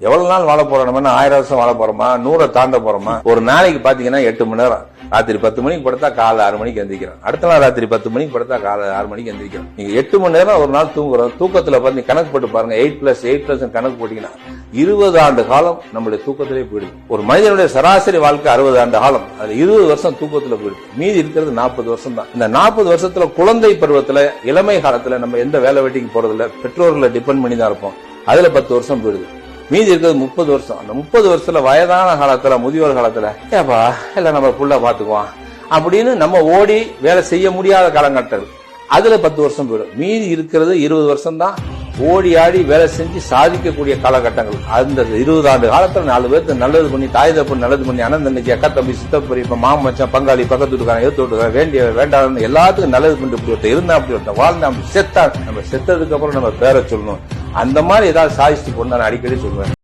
எவ்வளவு நாள் வாழ போறோம்னா ஆயிரம் வருஷம் வாழ போறோமா? நூறை தாண்ட போறோமா? ஒரு நாளைக்கு பாத்தீங்கன்னா எட்டு மணி நேரம். ராத்திரி பத்து மணிக்கு படுத்தா காலை ஆறு மணிக்கு எந்திரிக்கிறோம். அடுத்த நாள் ராத்திரி பத்து மணிக்கு படுத்தா காலை ஆறு மணிக்கு எந்திரிக்கிறோம். நீங்க எட்டு மணி நேரம் ஒரு நாள் தூங்குறோம். தூக்கத்துல பார்த்து கணக்கு போட்டு பாருங்க. எயிட் பிளஸ் எயிட் பிளஸ் கணக்கு போட்டீங்கன்னா இருபது ஆண்டு காலம் நம்மளுடைய தூக்கத்திலே போயிடுது. ஒரு மனிதனுடைய சராசரி வாழ்க்கை அறுபது ஆண்டு காலம். அது இருபது வருஷம் தூக்கத்துல போயிடுது. மீதி இருக்கிறது நாற்பது வருஷம் தான். இந்த நாற்பது வருஷத்துல குழந்தை பருவத்துல இளமை காலத்துல நம்ம எந்த வேலை வெட்டிக்கு போறதில்ல. பெற்றோர்களை டிபெண்ட் பண்ணி தான் இருப்போம். அதுல பத்து வருஷம் போயிடுது. மீதி இருக்கிறது முப்பது வருஷம். அந்த முப்பது வருஷத்துல வயதான காலத்துல முதியோர் காலத்துல ஏப்பா எல்லாம் நம்ம புள்ள பாத்துக்குவோம் அப்படின்னு நம்ம ஓடி வேலை செய்ய முடியாத காலகட்டம் அதுல பத்து வருஷம் போயிடும். மீதி இருக்கிறது இருபது வருஷம் தான் ஓடி ஆடி வேலை செஞ்சு சாதிக்கக்கூடிய காலகட்டங்கள். அந்த இருபது ஆண்டு காலத்துல நாலு பேருக்கு நல்லது பண்ணி தாய் தப்பு நல்லது பண்ணி அண்ணன் தங்கச்சி அக்கா தம்பி சித்தப்பரி இப்ப மாமச்சான் மச்சான் பங்காளி பக்கத்து வீட்டுக்காரன் எடுத்து விட்டுக்காரன் வேண்டிய வேண்டாம் எல்லாத்துக்கும் நல்லது பண்ணி இப்படி ஒருத்தர் இருந்தா அப்படி ஒருத்தன் வாழ்ந்தா அப்படி செத்தா நம்ம செத்ததுக்கு அப்புறம் நம்ம பேரை சொல்லணும். அந்த மாதிரி ஏதாவது சாதிச்சுட்டு போன்னு நான் அடிக்கடி சொல்லுவேன்